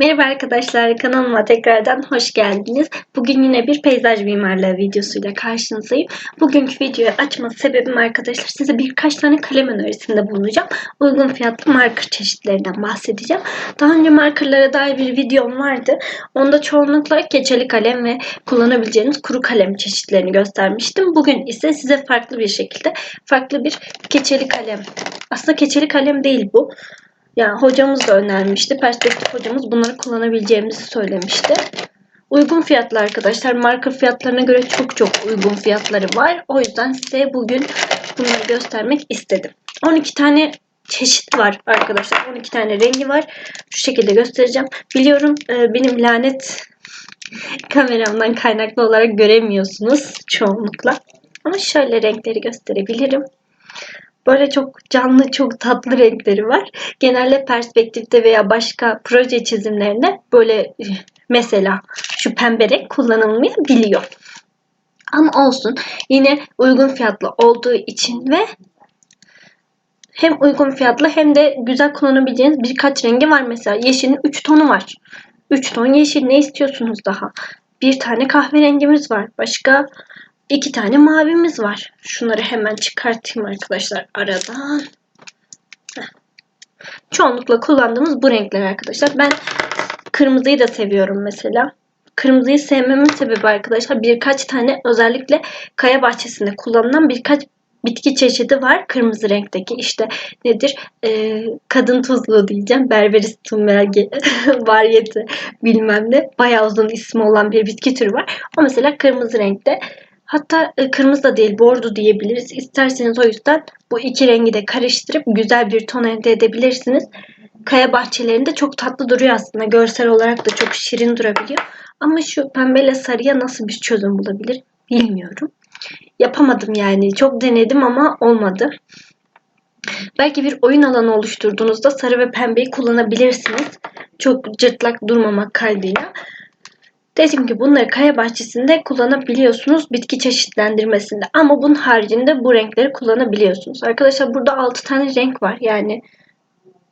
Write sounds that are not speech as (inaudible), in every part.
Merhaba arkadaşlar kanalıma tekrardan hoş geldiniz. Bugün yine bir peyzaj mimarlığı videosuyla karşınızdayım. Bugünkü videoyu açma sebebim arkadaşlar size birkaç tane kalem önerisinde bulunacağım. Uygun fiyatlı marker çeşitlerinden bahsedeceğim. Daha önce markerlara dair bir videom vardı. Onda çoğunlukla keçeli kalem ve kullanabileceğiniz kuru kalem çeşitlerini göstermiştim. Bugün ise size farklı bir şekilde farklı bir keçeli kalem. Aslında keçeli kalem değil bu. Yani hocamız da önermişti. Perspektif hocamız bunları kullanabileceğimizi söylemişti. Uygun fiyatlı arkadaşlar. Marker fiyatlarına göre çok çok uygun fiyatları var. O yüzden size bugün bunları göstermek istedim. 12 tane çeşit var arkadaşlar. 12 tane rengi var. Şu şekilde göstereceğim. Biliyorum e, benim lanet (laughs) kameramdan kaynaklı olarak göremiyorsunuz çoğunlukla. Ama şöyle renkleri gösterebilirim. Böyle çok canlı, çok tatlı renkleri var. Genelde perspektifte veya başka proje çizimlerinde böyle mesela şu pembe renk kullanılmayabiliyor. Ama olsun. Yine uygun fiyatlı olduğu için ve hem uygun fiyatlı hem de güzel kullanabileceğiniz birkaç rengi var. Mesela yeşilin 3 tonu var. 3 ton yeşil ne istiyorsunuz daha? Bir tane kahverengimiz var. Başka iki tane mavimiz var. Şunları hemen çıkartayım arkadaşlar aradan. Çoğunlukla kullandığımız bu renkler arkadaşlar. Ben kırmızıyı da seviyorum mesela. Kırmızıyı sevmemin sebebi arkadaşlar birkaç tane özellikle kaya bahçesinde kullanılan birkaç bitki çeşidi var kırmızı renkteki işte nedir ee, kadın tuzluğu diyeceğim berberis tumberge (laughs) varyeti bilmem ne bayağı uzun ismi olan bir bitki türü var o mesela kırmızı renkte Hatta e, kırmızı da değil bordo diyebiliriz. İsterseniz o yüzden bu iki rengi de karıştırıp güzel bir ton elde edebilirsiniz. Kaya bahçelerinde çok tatlı duruyor aslında. Görsel olarak da çok şirin durabiliyor. Ama şu pembeyle sarıya nasıl bir çözüm bulabilir bilmiyorum. Yapamadım yani. Çok denedim ama olmadı. Belki bir oyun alanı oluşturduğunuzda sarı ve pembeyi kullanabilirsiniz. Çok cırtlak durmamak kaydıyla. Dediğim gibi bunları kaya bahçesinde kullanabiliyorsunuz bitki çeşitlendirmesinde. Ama bunun haricinde bu renkleri kullanabiliyorsunuz. Arkadaşlar burada 6 tane renk var. Yani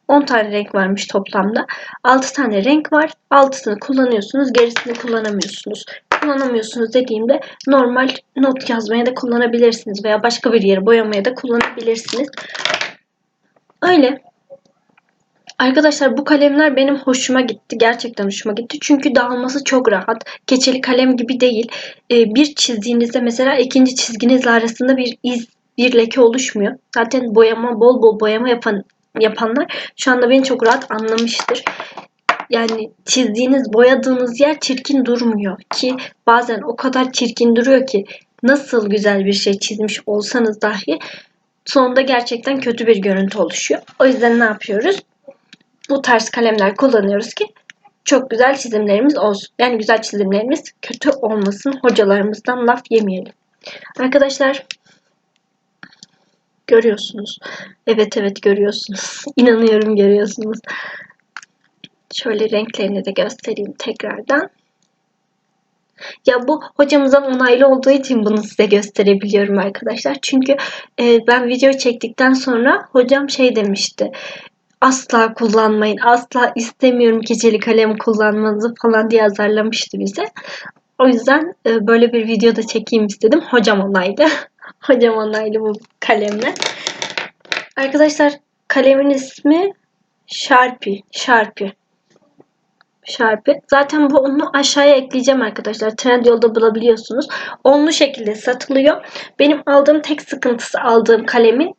10 tane renk varmış toplamda. 6 tane renk var. 6'sını kullanıyorsunuz. Gerisini kullanamıyorsunuz. Kullanamıyorsunuz dediğimde normal not yazmaya da kullanabilirsiniz. Veya başka bir yere boyamaya da kullanabilirsiniz. Öyle. Arkadaşlar bu kalemler benim hoşuma gitti. Gerçekten hoşuma gitti. Çünkü dağılması çok rahat. Keçeli kalem gibi değil. Ee, bir çizdiğinizde mesela ikinci çizginizle arasında bir iz, bir leke oluşmuyor. Zaten boyama, bol bol boyama yapan yapanlar şu anda beni çok rahat anlamıştır. Yani çizdiğiniz, boyadığınız yer çirkin durmuyor ki bazen o kadar çirkin duruyor ki nasıl güzel bir şey çizmiş olsanız dahi sonunda gerçekten kötü bir görüntü oluşuyor. O yüzden ne yapıyoruz? Bu tarz kalemler kullanıyoruz ki çok güzel çizimlerimiz olsun. Yani güzel çizimlerimiz kötü olmasın. Hocalarımızdan laf yemeyelim. Arkadaşlar görüyorsunuz. Evet evet görüyorsunuz. (laughs) İnanıyorum görüyorsunuz. Şöyle renklerini de göstereyim tekrardan. Ya bu hocamızdan onaylı olduğu için bunu size gösterebiliyorum arkadaşlar. Çünkü e, ben video çektikten sonra hocam şey demişti asla kullanmayın, asla istemiyorum keçeli kalem kullanmanızı falan diye azarlamıştı bize. O yüzden e, böyle bir video da çekeyim istedim. Hocam onaylı. (laughs) Hocam onaylı bu kalemle. Arkadaşlar kalemin ismi Sharpie. Sharpie. Sharpie. Zaten bu onu aşağıya ekleyeceğim arkadaşlar. Trendyol'da bulabiliyorsunuz. Onlu şekilde satılıyor. Benim aldığım tek sıkıntısı aldığım kalemin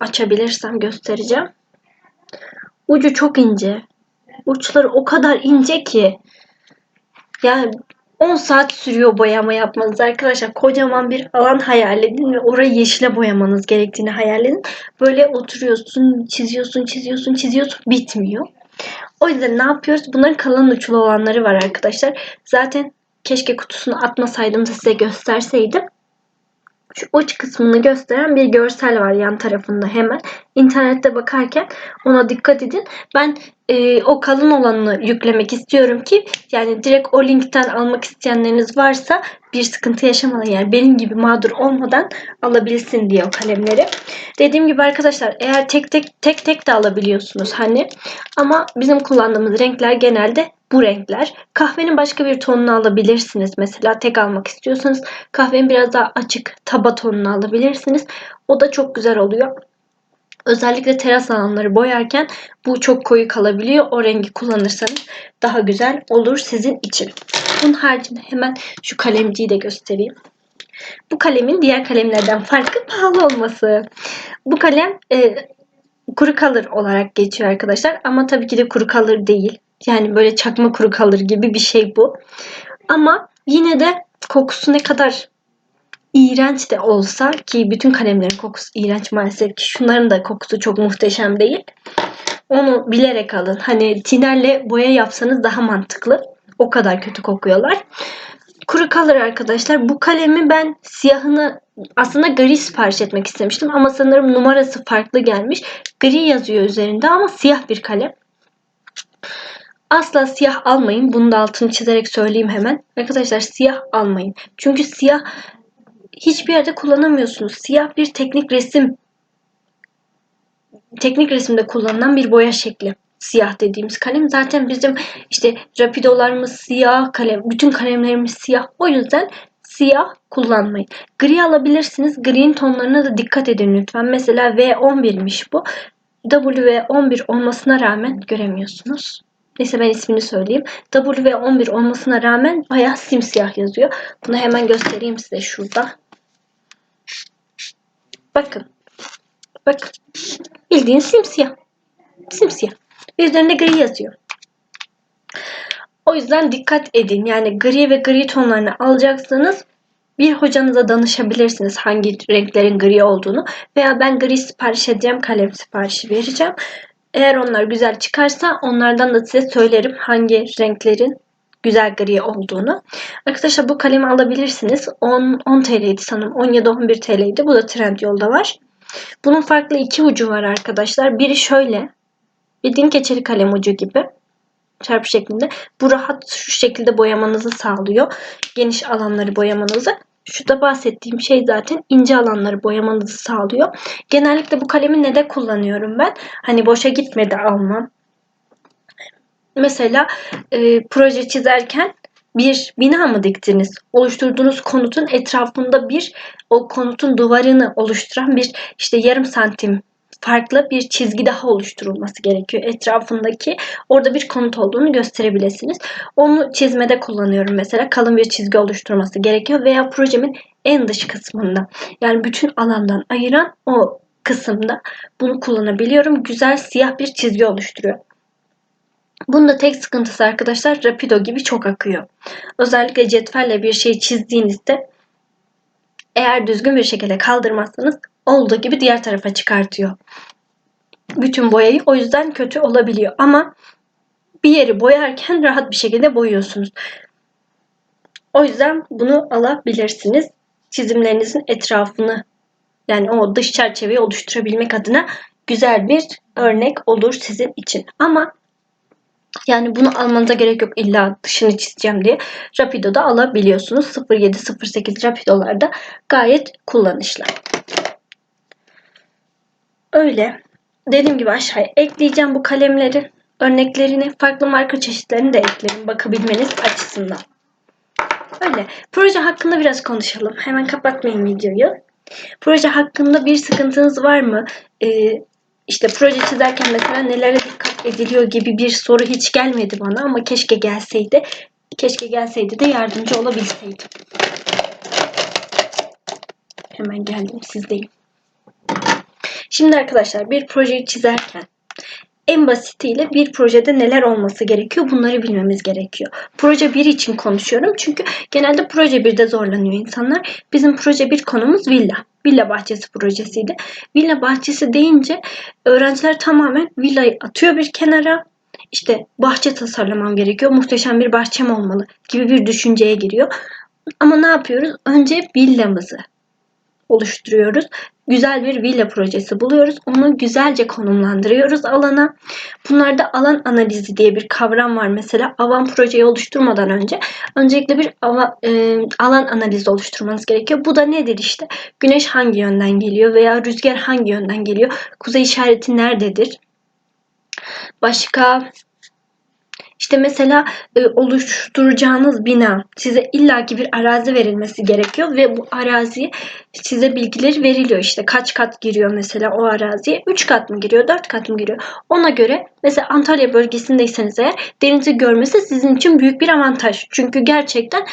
açabilirsem göstereceğim. Ucu çok ince. Uçları o kadar ince ki. Yani 10 saat sürüyor boyama yapmanız arkadaşlar. Kocaman bir alan hayal edin ve orayı yeşile boyamanız gerektiğini hayal edin. Böyle oturuyorsun, çiziyorsun, çiziyorsun, çiziyorsun bitmiyor. O yüzden ne yapıyoruz? Bunların kalın uçlu olanları var arkadaşlar. Zaten keşke kutusunu atmasaydım size gösterseydim. Şu uç kısmını gösteren bir görsel var yan tarafında hemen. İnternette bakarken ona dikkat edin. Ben e, o kalın olanını yüklemek istiyorum ki yani direkt o linkten almak isteyenleriniz varsa bir sıkıntı yaşamadan yani benim gibi mağdur olmadan alabilsin diye o kalemleri. Dediğim gibi arkadaşlar eğer tek tek tek tek de alabiliyorsunuz hani ama bizim kullandığımız renkler genelde bu renkler. Kahvenin başka bir tonunu alabilirsiniz. Mesela tek almak istiyorsanız kahvenin biraz daha açık taba tonunu alabilirsiniz. O da çok güzel oluyor. Özellikle teras alanları boyarken bu çok koyu kalabiliyor. O rengi kullanırsanız daha güzel olur sizin için. Bunun haricinde hemen şu kalemciyi de göstereyim. Bu kalemin diğer kalemlerden farkı (laughs) pahalı olması. Bu kalem e, kuru kalır olarak geçiyor arkadaşlar. Ama tabii ki de kuru kalır değil. Yani böyle çakma kuru kalır gibi bir şey bu. Ama yine de kokusu ne kadar iğrenç de olsa ki bütün kalemlerin kokusu iğrenç maalesef ki şunların da kokusu çok muhteşem değil. Onu bilerek alın. Hani tinerle boya yapsanız daha mantıklı. O kadar kötü kokuyorlar. Kuru kalır arkadaşlar. Bu kalemi ben siyahını aslında gri sipariş etmek istemiştim ama sanırım numarası farklı gelmiş. Gri yazıyor üzerinde ama siyah bir kalem. Asla siyah almayın. Bunu da altını çizerek söyleyeyim hemen. Arkadaşlar siyah almayın. Çünkü siyah hiçbir yerde kullanamıyorsunuz. Siyah bir teknik resim teknik resimde kullanılan bir boya şekli. Siyah dediğimiz kalem. Zaten bizim işte rapidolarımız siyah, kalem, bütün kalemlerimiz siyah. O yüzden siyah kullanmayın. Gri alabilirsiniz. Gri'nin tonlarına da dikkat edin lütfen. Mesela V11'miş bu. W11 olmasına rağmen göremiyorsunuz. Neyse ben ismini söyleyeyim. W11 olmasına rağmen bayağı simsiyah yazıyor. Bunu hemen göstereyim size şurada. Bakın. Bakın. Bildiğin simsiyah. Simsiyah. Ve üzerinde gri yazıyor. O yüzden dikkat edin. Yani gri ve gri tonlarını alacaksanız bir hocanıza danışabilirsiniz hangi renklerin gri olduğunu. Veya ben gri sipariş edeceğim, kalem siparişi vereceğim. Eğer onlar güzel çıkarsa onlardan da size söylerim hangi renklerin güzel gri olduğunu. Arkadaşlar bu kalemi alabilirsiniz. 10, 10 TL'ydi sanırım. 10 ya da 11 TL'ydi. Bu da Trendyol'da var. Bunun farklı iki ucu var arkadaşlar. Biri şöyle. Bildiğin keçeli kalem ucu gibi. Çarpı şeklinde. Bu rahat şu şekilde boyamanızı sağlıyor. Geniş alanları boyamanızı. Şu da bahsettiğim şey zaten ince alanları boyamanızı sağlıyor. Genellikle bu kalemi ne de kullanıyorum ben? Hani boşa gitmedi almam. Mesela e, proje çizerken bir bina mı diktiniz? Oluşturduğunuz konutun etrafında bir o konutun duvarını oluşturan bir işte yarım santim farklı bir çizgi daha oluşturulması gerekiyor etrafındaki. Orada bir konut olduğunu gösterebilirsiniz. Onu çizmede kullanıyorum mesela. Kalın bir çizgi oluşturması gerekiyor veya projemin en dış kısmında. Yani bütün alandan ayıran o kısımda bunu kullanabiliyorum. Güzel siyah bir çizgi oluşturuyor. Bunda tek sıkıntısı arkadaşlar Rapido gibi çok akıyor. Özellikle cetvelle bir şey çizdiğinizde eğer düzgün bir şekilde kaldırmazsanız olduğu gibi diğer tarafa çıkartıyor. Bütün boyayı o yüzden kötü olabiliyor ama bir yeri boyarken (laughs) rahat bir şekilde boyuyorsunuz. O yüzden bunu alabilirsiniz. Çizimlerinizin etrafını yani o dış çerçeveyi oluşturabilmek adına güzel bir örnek olur sizin için. Ama yani bunu almanıza gerek yok illa dışını çizeceğim diye. Rapido'da alabiliyorsunuz. 0708 Rapido'larda gayet kullanışlı. Öyle. Dediğim gibi aşağıya ekleyeceğim bu kalemleri. Örneklerini, farklı marka çeşitlerini de eklerim bakabilmeniz açısından. Öyle. Proje hakkında biraz konuşalım. Hemen kapatmayın videoyu. Proje hakkında bir sıkıntınız var mı? Ee, işte proje çizerken mesela nelere dikkat ediliyor gibi bir soru hiç gelmedi bana ama keşke gelseydi. Keşke gelseydi de yardımcı olabilseydim. Hemen geldim sizdeyim. Şimdi arkadaşlar bir projeyi çizerken en basitiyle bir projede neler olması gerekiyor bunları bilmemiz gerekiyor. Proje 1 için konuşuyorum çünkü genelde proje 1'de zorlanıyor insanlar. Bizim proje 1 konumuz villa. Villa bahçesi projesiydi. Villa bahçesi deyince öğrenciler tamamen villayı atıyor bir kenara. İşte bahçe tasarlamam gerekiyor. Muhteşem bir bahçem olmalı gibi bir düşünceye giriyor. Ama ne yapıyoruz? Önce villamızı oluşturuyoruz. Güzel bir villa projesi buluyoruz. Onu güzelce konumlandırıyoruz alana. Bunlarda alan analizi diye bir kavram var mesela. Alan projeyi oluşturmadan önce öncelikle bir ava- e, alan analizi oluşturmanız gerekiyor. Bu da nedir işte? Güneş hangi yönden geliyor veya rüzgar hangi yönden geliyor? Kuzey işareti nerededir? Başka işte mesela e, oluşturacağınız bina size illaki bir arazi verilmesi gerekiyor ve bu arazi size bilgileri veriliyor. İşte kaç kat giriyor mesela o araziye? 3 kat mı giriyor, 4 kat mı giriyor? Ona göre mesela Antalya bölgesindeyseniz eğer denizi görmesi sizin için büyük bir avantaj. Çünkü gerçekten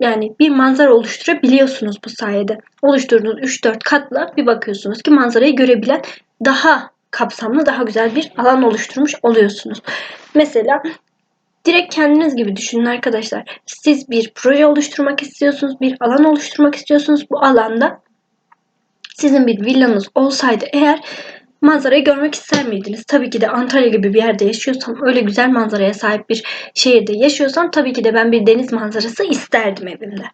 yani bir manzara oluşturabiliyorsunuz bu sayede. Oluşturduğunuz 3-4 katla bir bakıyorsunuz ki manzarayı görebilen daha kapsamlı, daha güzel bir alan oluşturmuş oluyorsunuz. Mesela direkt kendiniz gibi düşünün arkadaşlar. Siz bir proje oluşturmak istiyorsunuz, bir alan oluşturmak istiyorsunuz. Bu alanda sizin bir villanız olsaydı eğer manzarayı görmek ister miydiniz? Tabii ki de Antalya gibi bir yerde yaşıyorsam, öyle güzel manzaraya sahip bir şehirde yaşıyorsam tabii ki de ben bir deniz manzarası isterdim evimde.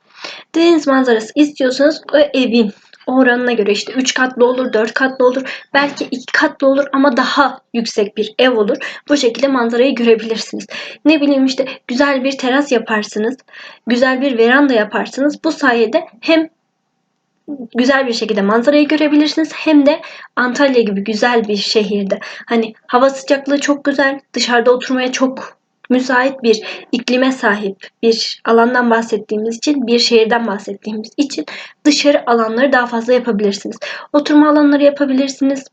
Deniz manzarası istiyorsanız o evin oranına göre işte 3 katlı olur, 4 katlı olur, belki 2 katlı olur ama daha yüksek bir ev olur. Bu şekilde manzarayı görebilirsiniz. Ne bileyim işte güzel bir teras yaparsınız, güzel bir veranda yaparsınız. Bu sayede hem güzel bir şekilde manzarayı görebilirsiniz hem de Antalya gibi güzel bir şehirde hani hava sıcaklığı çok güzel, dışarıda oturmaya çok müsait bir iklime sahip bir alandan bahsettiğimiz için, bir şehirden bahsettiğimiz için dışarı alanları daha fazla yapabilirsiniz. Oturma alanları yapabilirsiniz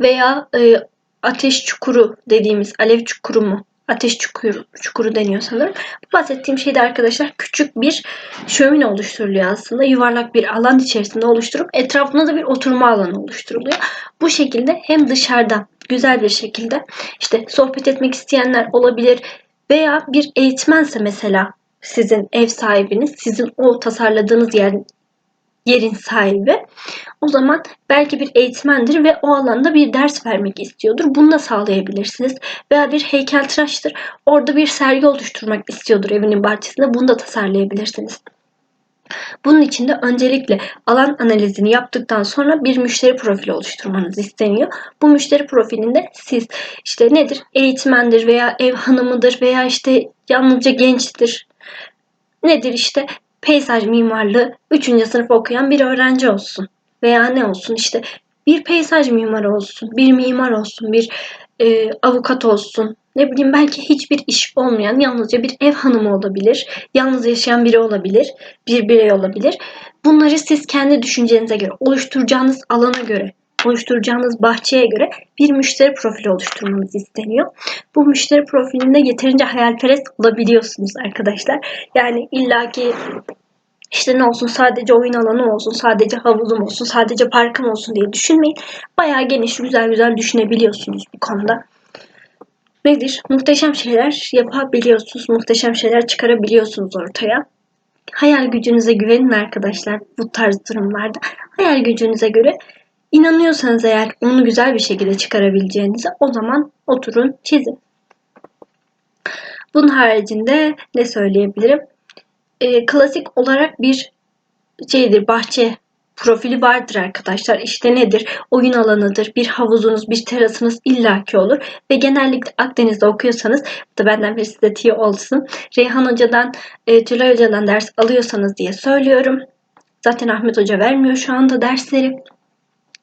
veya e, ateş çukuru dediğimiz alev çukuru mu? Ateş çukuru, çukuru deniyor sanırım. Bu bahsettiğim şeyde arkadaşlar küçük bir şömine oluşturuluyor aslında. Yuvarlak bir alan içerisinde oluşturup etrafında da bir oturma alanı oluşturuluyor. Bu şekilde hem dışarıda güzel bir şekilde işte sohbet etmek isteyenler olabilir veya bir eğitmense mesela sizin ev sahibiniz, sizin o tasarladığınız yer, yerin sahibi. O zaman belki bir eğitmendir ve o alanda bir ders vermek istiyordur. Bunu da sağlayabilirsiniz. Veya bir heykeltıraştır. Orada bir sergi oluşturmak istiyordur evinin bahçesinde. Bunu da tasarlayabilirsiniz. Bunun için de öncelikle alan analizini yaptıktan sonra bir müşteri profili oluşturmanız isteniyor. Bu müşteri profilinde siz işte nedir? Eğitmendir veya ev hanımıdır veya işte yalnızca gençtir. Nedir işte peyzaj mimarlığı 3. sınıf okuyan bir öğrenci olsun. Veya ne olsun işte bir peyzaj mimarı olsun, bir mimar olsun, bir e, avukat olsun. Ne bileyim belki hiçbir iş olmayan yalnızca bir ev hanımı olabilir. Yalnız yaşayan biri olabilir. Bir birey olabilir. Bunları siz kendi düşüncenize göre, oluşturacağınız alana göre, oluşturacağınız bahçeye göre bir müşteri profili oluşturmanız isteniyor. Bu müşteri profilinde yeterince hayalperest olabiliyorsunuz arkadaşlar. Yani illaki işte ne olsun sadece oyun alanı olsun, sadece havuzum olsun, sadece parkım olsun diye düşünmeyin. Bayağı geniş, güzel güzel düşünebiliyorsunuz bu konuda. Nedir? Muhteşem şeyler yapabiliyorsunuz, muhteşem şeyler çıkarabiliyorsunuz ortaya. Hayal gücünüze güvenin arkadaşlar bu tarz durumlarda. Hayal gücünüze göre inanıyorsanız eğer onu güzel bir şekilde çıkarabileceğinize o zaman oturun çizin. Bunun haricinde ne söyleyebilirim? E, klasik olarak bir şeydir bahçe profili vardır arkadaşlar. İşte nedir? Oyun alanıdır, bir havuzunuz, bir terasınız illaki olur. Ve genellikle Akdeniz'de okuyorsanız, bu da benden bir size tiyo olsun. Reyhan Hoca'dan, e, Tülay Hoca'dan ders alıyorsanız diye söylüyorum. Zaten Ahmet Hoca vermiyor şu anda dersleri.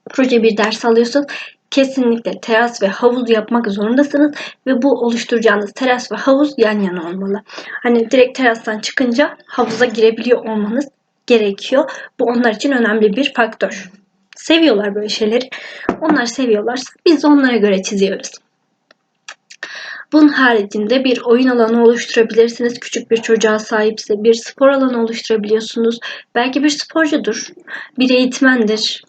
Proje bir ders alıyorsunuz kesinlikle teras ve havuz yapmak zorundasınız ve bu oluşturacağınız teras ve havuz yan yana olmalı. Hani direkt terastan çıkınca havuza girebiliyor olmanız gerekiyor. Bu onlar için önemli bir faktör. Seviyorlar böyle şeyleri. Onlar seviyorlar. Biz de onlara göre çiziyoruz. Bunun haricinde bir oyun alanı oluşturabilirsiniz. Küçük bir çocuğa sahipse bir spor alanı oluşturabiliyorsunuz. Belki bir sporcudur, bir eğitmendir,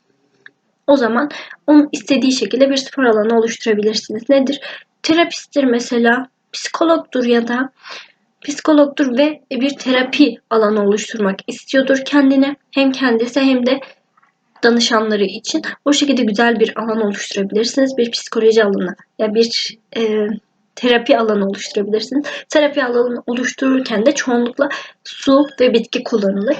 o zaman onun istediği şekilde bir spor alanı oluşturabilirsiniz. Nedir? Terapisttir mesela, psikologdur ya da psikologdur ve bir terapi alanı oluşturmak istiyordur kendine. Hem kendisi hem de danışanları için o şekilde güzel bir alan oluşturabilirsiniz. Bir psikoloji alanı ya bir e, terapi alanı oluşturabilirsiniz. Terapi alanı oluştururken de çoğunlukla su ve bitki kullanılır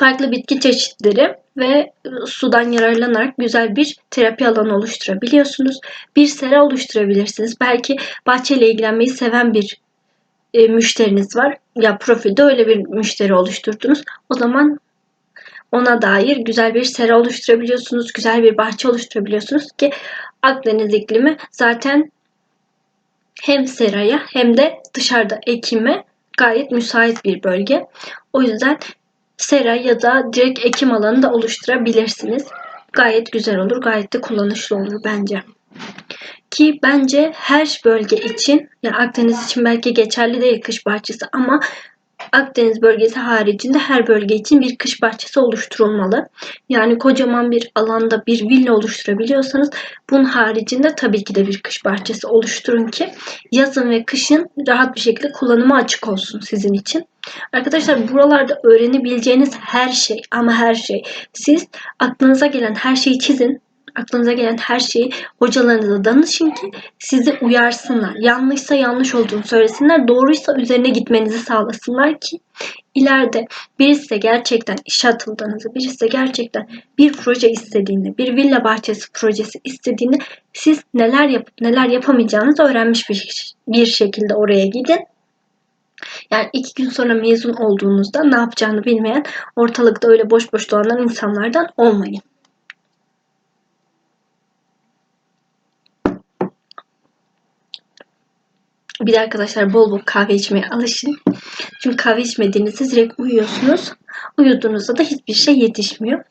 farklı bitki çeşitleri ve sudan yararlanarak güzel bir terapi alanı oluşturabiliyorsunuz. Bir sera oluşturabilirsiniz. Belki bahçeyle ilgilenmeyi seven bir e, müşteriniz var. Ya profilde öyle bir müşteri oluşturdunuz. O zaman ona dair güzel bir sera oluşturabiliyorsunuz. Güzel bir bahçe oluşturabiliyorsunuz ki Akdeniz iklimi zaten hem seraya hem de dışarıda ekime gayet müsait bir bölge. O yüzden sera ya da direkt ekim alanı da oluşturabilirsiniz. Gayet güzel olur, gayet de kullanışlı olur bence. Ki bence her bölge için, yani Akdeniz için belki geçerli değil kış bahçesi ama Akdeniz bölgesi haricinde her bölge için bir kış bahçesi oluşturulmalı. Yani kocaman bir alanda bir villa oluşturabiliyorsanız bunun haricinde tabii ki de bir kış bahçesi oluşturun ki yazın ve kışın rahat bir şekilde kullanıma açık olsun sizin için. Arkadaşlar buralarda öğrenebileceğiniz her şey ama her şey siz aklınıza gelen her şeyi çizin aklınıza gelen her şeyi hocalarınıza danışın ki sizi uyarsınlar. Yanlışsa yanlış olduğunu söylesinler. Doğruysa üzerine gitmenizi sağlasınlar ki ileride birisi de gerçekten işe atıldığınızı, birisi de gerçekten bir proje istediğini, bir villa bahçesi projesi istediğini siz neler yapıp neler yapamayacağınızı öğrenmiş bir, bir şekilde oraya gidin. Yani iki gün sonra mezun olduğunuzda ne yapacağını bilmeyen, ortalıkta öyle boş boş dolanan insanlardan olmayın. Bir de arkadaşlar bol bol kahve içmeye alışın. Çünkü kahve içmediğinizde direkt uyuyorsunuz. Uyuduğunuzda da hiçbir şey yetişmiyor.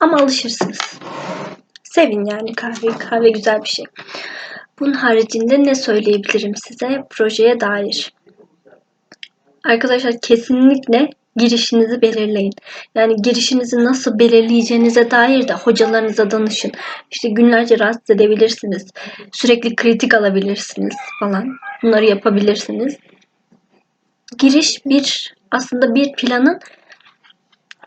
Ama alışırsınız. Sevin yani kahveyi. Kahve güzel bir şey. Bunun haricinde ne söyleyebilirim size projeye dair? Arkadaşlar kesinlikle girişinizi belirleyin. Yani girişinizi nasıl belirleyeceğinize dair de hocalarınıza danışın. İşte günlerce rahatsız edebilirsiniz. Sürekli kritik alabilirsiniz falan. Bunları yapabilirsiniz. Giriş bir aslında bir planın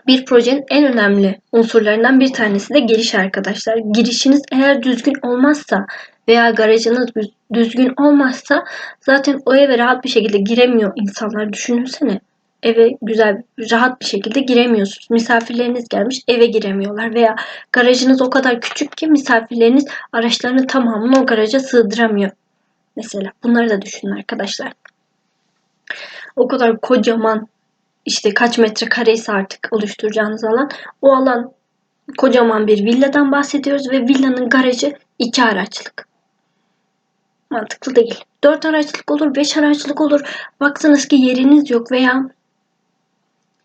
bir projenin en önemli unsurlarından bir tanesi de giriş arkadaşlar. Girişiniz eğer düzgün olmazsa veya garajınız düzgün olmazsa zaten o eve rahat bir şekilde giremiyor insanlar. Düşünsene eve güzel, rahat bir şekilde giremiyorsunuz. Misafirleriniz gelmiş eve giremiyorlar veya garajınız o kadar küçük ki misafirleriniz araçlarını tamamını o garaja sığdıramıyor. Mesela bunları da düşünün arkadaşlar. O kadar kocaman işte kaç metre kareyse artık oluşturacağınız alan. O alan kocaman bir villadan bahsediyoruz ve villanın garajı iki araçlık. Mantıklı değil. Dört araçlık olur, beş araçlık olur. Baksanız ki yeriniz yok veya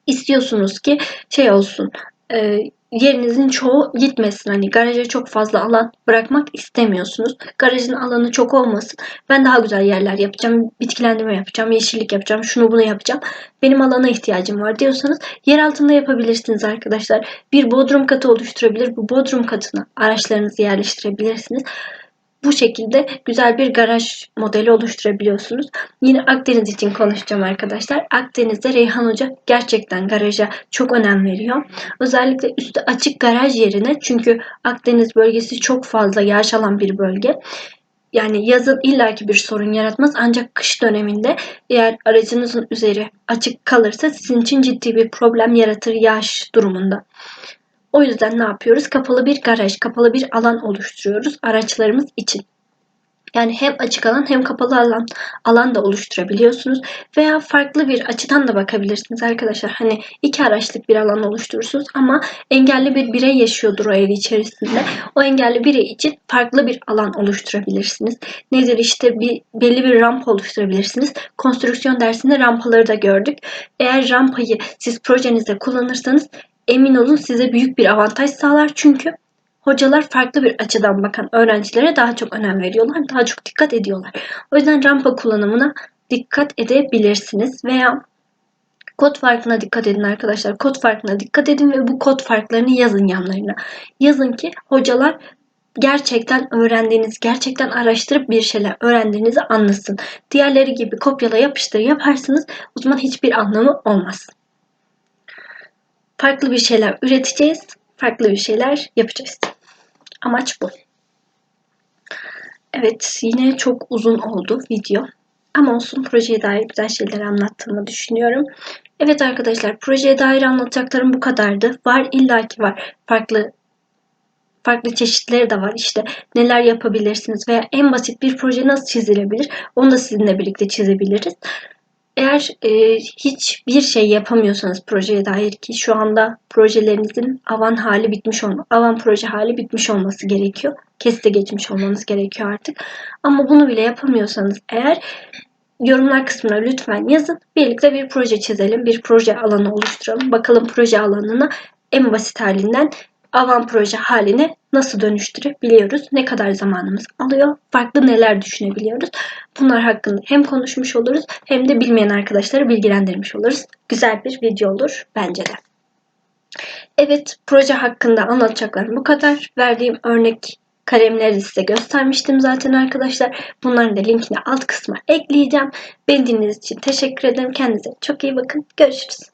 istiyorsunuz ki şey olsun e, yerinizin çoğu gitmesin. Hani garaja çok fazla alan bırakmak istemiyorsunuz. Garajın alanı çok olmasın. Ben daha güzel yerler yapacağım. Bitkilendirme yapacağım. Yeşillik yapacağım. Şunu bunu yapacağım. Benim alana ihtiyacım var diyorsanız yer altında yapabilirsiniz arkadaşlar. Bir bodrum katı oluşturabilir. Bu bodrum katına araçlarınızı yerleştirebilirsiniz bu şekilde güzel bir garaj modeli oluşturabiliyorsunuz. Yine Akdeniz için konuşacağım arkadaşlar. Akdeniz'de Reyhan Hoca gerçekten garaja çok önem veriyor. Özellikle üstü açık garaj yerine çünkü Akdeniz bölgesi çok fazla yağış alan bir bölge. Yani yazın illaki bir sorun yaratmaz ancak kış döneminde eğer aracınızın üzeri açık kalırsa sizin için ciddi bir problem yaratır yağış durumunda. O yüzden ne yapıyoruz? Kapalı bir garaj, kapalı bir alan oluşturuyoruz araçlarımız için. Yani hem açık alan hem kapalı alan alan da oluşturabiliyorsunuz veya farklı bir açıdan da bakabilirsiniz arkadaşlar. Hani iki araçlık bir alan oluşturursunuz ama engelli bir birey yaşıyordur o ev içerisinde. O engelli birey için farklı bir alan oluşturabilirsiniz. Nedir işte bir belli bir rampa oluşturabilirsiniz. Konstrüksiyon dersinde rampaları da gördük. Eğer rampayı siz projenizde kullanırsanız emin olun size büyük bir avantaj sağlar. Çünkü hocalar farklı bir açıdan bakan öğrencilere daha çok önem veriyorlar. Daha çok dikkat ediyorlar. O yüzden rampa kullanımına dikkat edebilirsiniz veya kod farkına dikkat edin arkadaşlar. Kod farkına dikkat edin ve bu kod farklarını yazın yanlarına. Yazın ki hocalar gerçekten öğrendiğiniz, gerçekten araştırıp bir şeyler öğrendiğinizi anlasın. Diğerleri gibi kopyala yapıştır yaparsınız o zaman hiçbir anlamı olmaz farklı bir şeyler üreteceğiz, farklı bir şeyler yapacağız. Amaç bu. Evet, yine çok uzun oldu video. Ama olsun projeye dair güzel şeyler anlattığımı düşünüyorum. Evet arkadaşlar projeye dair anlatacaklarım bu kadardı. Var illaki var. Farklı farklı çeşitleri de var. İşte neler yapabilirsiniz veya en basit bir proje nasıl çizilebilir onu da sizinle birlikte çizebiliriz. Eğer e, hiçbir şey yapamıyorsanız projeye dair ki şu anda projelerinizin avan hali bitmiş olma, avan proje hali bitmiş olması gerekiyor. Kesite geçmiş olmanız gerekiyor artık. Ama bunu bile yapamıyorsanız eğer yorumlar kısmına lütfen yazın. Birlikte bir proje çizelim, bir proje alanı oluşturalım. Bakalım proje alanına en basit halinden avan proje haline nasıl dönüştürebiliyoruz? Ne kadar zamanımız alıyor? Farklı neler düşünebiliyoruz? Bunlar hakkında hem konuşmuş oluruz hem de bilmeyen arkadaşları bilgilendirmiş oluruz. Güzel bir video olur bence de. Evet, proje hakkında anlatacaklarım bu kadar. Verdiğim örnek kalemleri size göstermiştim zaten arkadaşlar. Bunların da linkini alt kısma ekleyeceğim. Beni için teşekkür ederim. Kendinize çok iyi bakın. Görüşürüz.